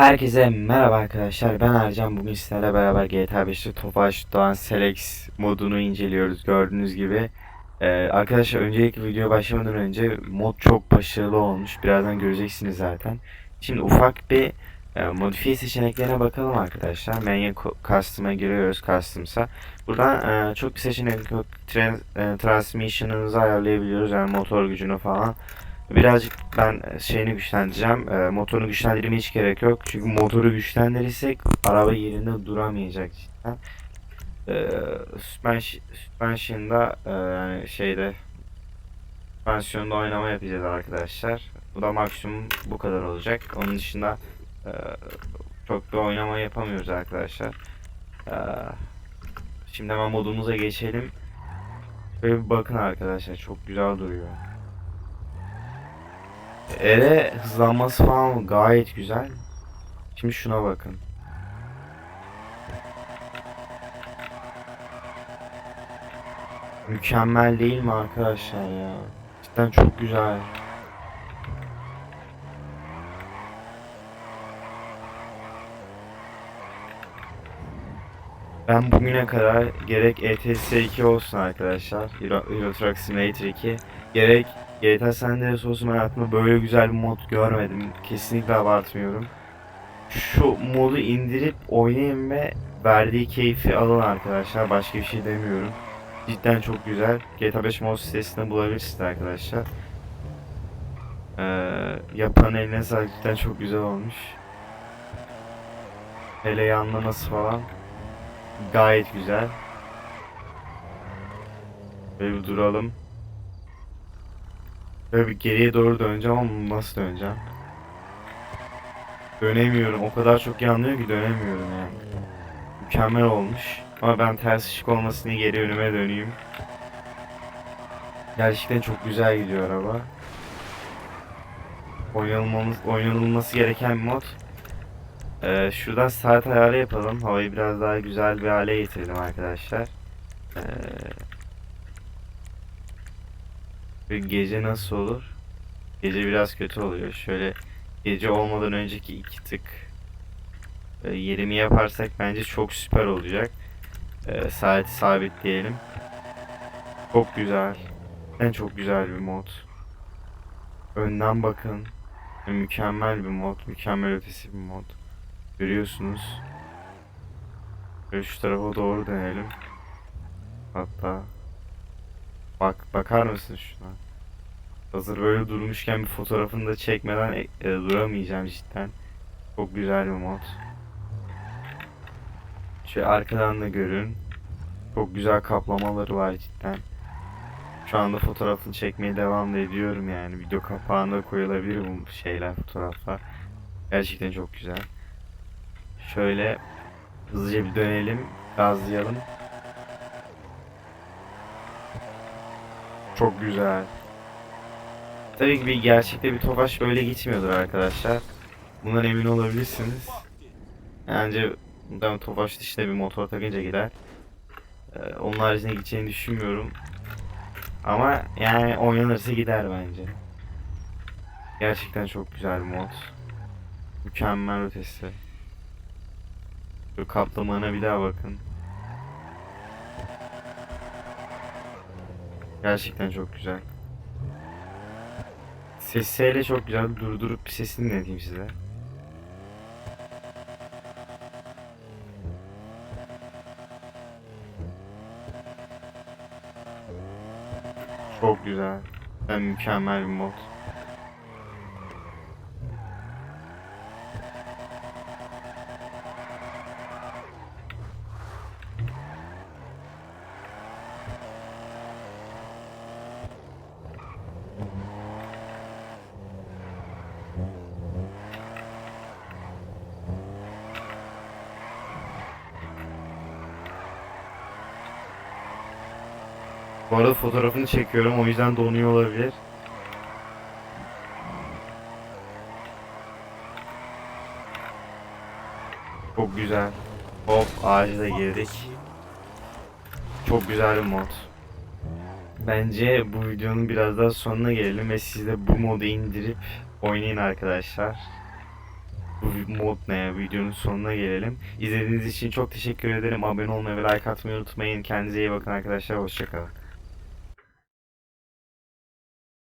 Herkese merhaba arkadaşlar. Ben Ercan. Bugün sizlerle beraber GTA 5'te Tofaş Doğan Selex modunu inceliyoruz. Gördüğünüz gibi. Ee, arkadaşlar öncelikle videoya başlamadan önce mod çok başarılı olmuş. Birazdan göreceksiniz zaten. Şimdi ufak bir e, modifiye seçeneklerine bakalım arkadaşlar. Co- Custom'a giriyoruz. Customs'a. Buradan e, çok bir seçenek yok. Tran e, transmission'ınızı ayarlayabiliyoruz. Yani motor gücünü falan. Birazcık ben şeyini güçlendireceğim. E, motorunu güçlendirmeye hiç gerek yok. Çünkü motoru güçlendirirsek araba yerinde duramayacak cidden. E, suspension, suspension'da e, yani şeyde süspansiyonda oynama yapacağız arkadaşlar. Bu da maksimum bu kadar olacak. Onun dışında e, çok bir oynama yapamıyoruz arkadaşlar. E, şimdi hemen modumuza geçelim. Bir bakın arkadaşlar çok güzel duruyor. Ere hızlanması falan gayet güzel. Şimdi şuna bakın. Mükemmel değil mi arkadaşlar ya? Cidden çok güzel. Ben bugüne kadar gerek ETS 2 olsun arkadaşlar, Euro, Euro Truck Simulator 2, gerek GTA San Andreas hayatımda böyle güzel bir mod görmedim. Kesinlikle abartmıyorum. Şu modu indirip oynayın ve verdiği keyfi alın arkadaşlar. Başka bir şey demiyorum. Cidden çok güzel. GTA 5 mod sitesinde bulabilirsiniz arkadaşlar. Ee, yapan eline sağlık. Cidden çok güzel olmuş. Hele yanlaması falan. Gayet güzel. Böyle duralım. Böyle bir geriye doğru döneceğim ama nasıl döneceğim? Dönemiyorum. O kadar çok yanlıyor ki dönemiyorum yani. Mükemmel olmuş. Ama ben ters ışık olmasın diye geri önüme döneyim. Gerçekten çok güzel gidiyor araba. Oynanılmamız, oynanılması gereken mod. Ee, şuradan saat ayarı yapalım. Havayı biraz daha güzel bir hale getirdim arkadaşlar. Ee, gece nasıl olur? Gece biraz kötü oluyor. Şöyle gece olmadan önceki iki tık e, yerini yaparsak bence çok süper olacak. E, saati sabitleyelim. Çok güzel. En çok güzel bir mod. Önden bakın. Mükemmel bir mod. Mükemmel ötesi bir mod. Görüyorsunuz. Böyle şu tarafa doğru dönelim. Hatta bak bakar mısın şuna? Hazır böyle durmuşken bir fotoğrafını da çekmeden e, e, duramayacağım cidden. Çok güzel bir mod. Şöyle arkadan da görün. Çok güzel kaplamaları var cidden. Şu anda fotoğrafını çekmeye devam da ediyorum yani. Video kapağında koyulabilir bu şeyler, fotoğraflar. Gerçekten çok güzel. Şöyle hızlıca bir dönelim, gazlayalım. Çok güzel. Tabii ki gerçekte bir Tofaş böyle gitmiyordur arkadaşlar. Bundan emin olabilirsiniz. Bence muhtemelen Tofaş dışında bir motor takınca gider. Ee, onun haricinde gideceğini düşünmüyorum. Ama yani oynanırsa gider bence. Gerçekten çok güzel bir mod. Mükemmel ötesi. Şu kaplamana bir daha bakın. Gerçekten çok güzel. Sesiyle çok güzel. Durdurup bir sesini dinleteyim size. Çok güzel. Ben mükemmel bir mod. Bu arada fotoğrafını çekiyorum o yüzden donuyor olabilir. Çok güzel. Hop ağaca da girdik. Çok güzel bir mod. Bence bu videonun biraz daha sonuna gelelim ve siz de bu modu indirip oynayın arkadaşlar. bu mod ne? Videonun sonuna gelelim. İzlediğiniz için çok teşekkür ederim. Abone olmayı ve like atmayı unutmayın. Kendinize iyi bakın arkadaşlar. Hoşçakalın.